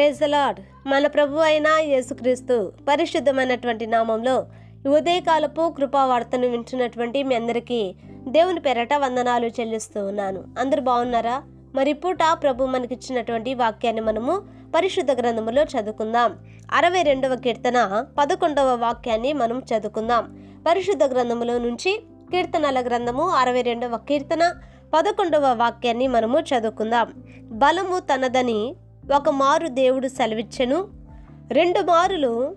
Praise lord మన ప్రభు అయిన యేసుక్రీస్తు పరిశుద్ధమైనటువంటి నామంలో ఉదయకాలపు కృపావార్తను వింటున్నటువంటి మీ అందరికీ దేవుని పెరట వందనాలు చెల్లిస్తూ ఉన్నాను. అందరు బాగున్నారా? మరి పూట ప్రభు మనకిచ్చినటువంటి వాక్యాన్ని మనము పరిశుద్ధ గ్రంథములో చదువుకుందాం. అరవై రెండవ కీర్తన పదకొండవ వాక్యాన్ని మనం చదువుకుందాం. పరిశుద్ధ గ్రంథములో నుంచి కీర్తనల గ్రంథము అరవై రెండవ కీర్తన పదకొండవ వాక్యాన్ని మనము చదువుకుందాం. బలము తనదని ఒక మారు దేవుడు సెలవిచ్చెను. రెండు మారులు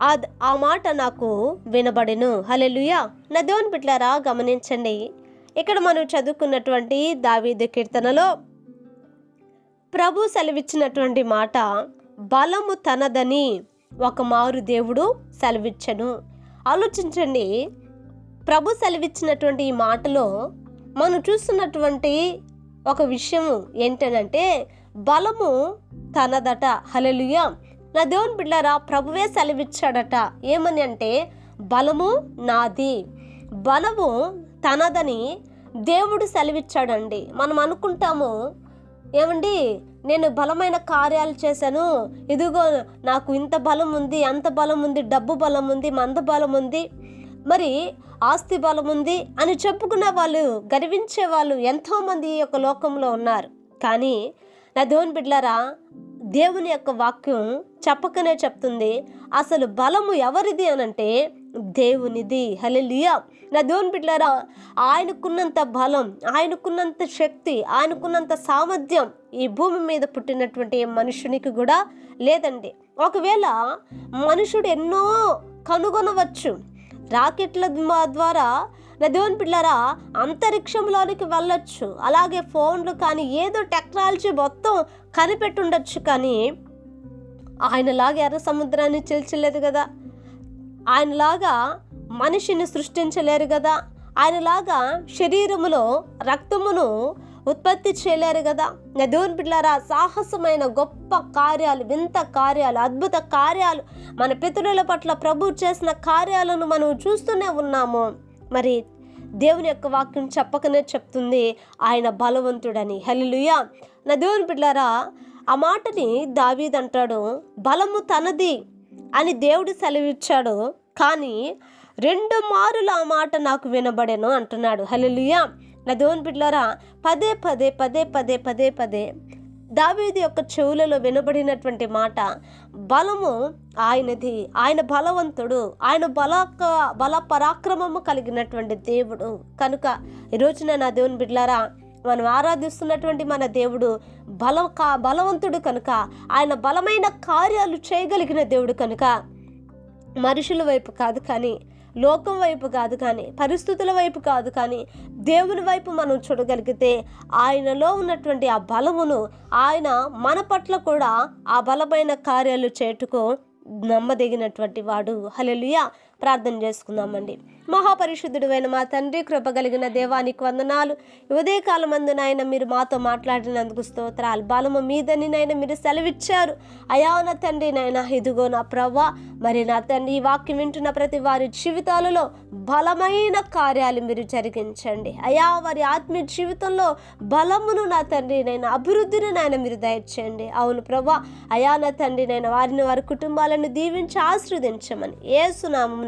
ఆ ఆ మాట నాకు వినబడెను. హలెలుయా నా దేవుని బిడ్డారా గమనించండి. ఇక్కడ మనం చదువుకున్నటువంటి దావీదు కీర్తనలో ప్రభు సెలవిచ్చినటువంటి మాట బలము తనదని ఒక మారు దేవుడు సెలవిచ్చను. ఆలోచించండి. ప్రభు సెలవిచ్చినటువంటి ఈ మాటలో మనం చూస్తున్నటువంటి ఒక విషయం ఏంటనంటే బలము తనదట హలలుయ నా దేవుని బిడ్డారా ప్రభువే సెలవిచ్చాడట. ఏమని అంటే బలము నాది. బలము తనదని దేవుడు సెలవిచ్చాడండి. మనం అనుకుంటాము ఏమండి నేను బలమైన కార్యాలు చేశాను. ఇదిగో నాకు ఇంత బలం ఉంది అంత బలం ఉంది డబ్బు బలం ఉంది మంద బలం ఉంది మరి ఆస్తి బలం ఉంది అని చెప్పుకునే వాళ్ళు గర్వించే వాళ్ళు ఎంతోమంది ఈ యొక్క లోకంలో ఉన్నారు. కానీ నా దేవుని బిడ్డలారా దేవుని యొక్క వాక్యం చెప్పకనే చెప్తుంది. అసలు బలము ఎవరిది అనంటే దేవునిది. హలెలియా నా దేవుని బిడ్డలారా ఆయనకున్నంత బలం ఆయనకున్నంత శక్తి ఆయనకున్నంత సామర్థ్యం ఈ భూమి మీద పుట్టినటువంటి మనుషునికి కూడా లేదండి. ఒకవేళ మనుషుడు ఎన్నో కనుగొనవచ్చు. రాకెట్ల ద్వారా నా దేవుని పిల్లరా అంతరిక్షంలోనికి వెళ్ళొచ్చు. అలాగే ఫోన్లు కానీ ఏదో టెక్నాలజీ మొత్తం కనిపెట్టుండొచ్చు కానీ ఆయనలాగా ఎర్ర సముద్రాన్ని చిల్చలేదు కదా. ఆయనలాగా మనిషిని సృష్టించలేరు కదా. ఆయనలాగా శరీరములో రక్తమును ఉత్పత్తి చేయలేరు కదా. నదోన్ దేవుని బిడ్డారా సాహసమైన గొప్ప కార్యాలు వింత కార్యాలు అద్భుత కార్యాలు మన పితరుల పట్ల ప్రభు చేసిన కార్యాలను మనం చూస్తూనే ఉన్నాము. మరి దేవుని యొక్క వాక్యం చెప్పకనే చెప్తుంది ఆయన బలవంతుడని. హలిలుయా నా దేవుని బిడ్డారా ఆ మాటని దావీద్ అంటాడు బలము తనది అని దేవుడు సెలవిచ్చాడు. కానీ రెండు మారులు ఆ మాట నాకు వినబడేను అంటున్నాడు. హలిలుయా నా దేవుని బిడ్డారా పదే పదే పదే పదే పదే పదే దావీది యొక్క చెవులలో వినబడినటువంటి మాట బలము ఆయనది. ఆయన బలవంతుడు. ఆయన బల బల పరాక్రమము కలిగినటువంటి దేవుడు. కనుక ఈ రోజున నా దేవుని బిడ్లారా మనం ఆరాధిస్తున్నటువంటి మన దేవుడు బల కా బలవంతుడు కనుక ఆయన బలమైన కార్యాలు చేయగలిగిన దేవుడు కనుక మనుషుల వైపు కాదు కానీ లోకం వైపు కాదు కానీ పరిస్థితుల వైపు కాదు కానీ దేవుని వైపు మనం చూడగలిగితే ఆయనలో ఉన్నటువంటి ఆ బలమును ఆయన మన పట్ల కూడా ఆ బలమైన కార్యాలు చేటుకో నమ్మదగినటువంటి వాడు. హలెలుయా ప్రార్థన చేసుకుందామండి. మహాపరిశుద్ధుడు అయిన మా తండ్రి కృప కలిగిన దేవానికి వందనాలు. ఈ ఉదయకాలం మందు నాయన మీరు మాతో మాట్లాడినందుకు స్తోత్రాలు. బలము మీదని నాయన మీరు సెలవిచ్చారు. అయాన తండ్రి నాయన ఇదిగో నా ప్రవ్వా. మరి నా తండ్రి ఈ వాక్యం వింటున్న ప్రతి వారి జీవితాలలో బలమైన కార్యాలు మీరు జరిగించండి. అయా వారి ఆత్మీయ జీవితంలో బలమును నా తండ్రి నాయన అభివృద్ధిని నాయన మీరు దయచేయండి. అవును ప్రభా అయా నా తండ్రి నాయన వారిని వారి కుటుంబాలను దీవించి ఆశ్రవదించమని. ఏసునామం